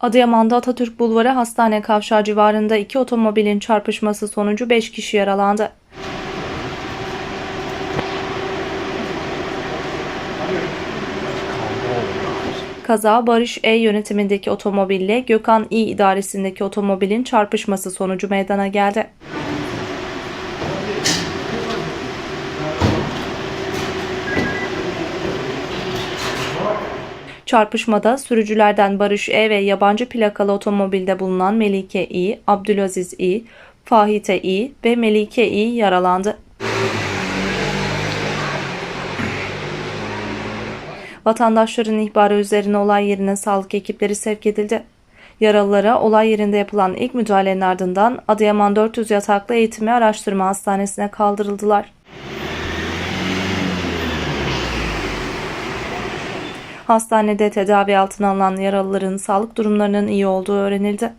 Adıyaman'da Atatürk Bulvarı Hastane Kavşağı civarında iki otomobilin çarpışması sonucu 5 kişi yaralandı. Kaza Barış E yönetimindeki otomobille Gökhan İ idaresindeki otomobilin çarpışması sonucu meydana geldi. Çarpışmada sürücülerden Barış E ve yabancı plakalı otomobilde bulunan Melike İ, Abdülaziz İ, Fahite İ ve Melike İ yaralandı. Vatandaşların ihbarı üzerine olay yerine sağlık ekipleri sevk edildi. Yaralılara olay yerinde yapılan ilk müdahalenin ardından Adıyaman 400 yataklı eğitimi araştırma hastanesine kaldırıldılar. Hastanede tedavi altına alınan yaralıların sağlık durumlarının iyi olduğu öğrenildi.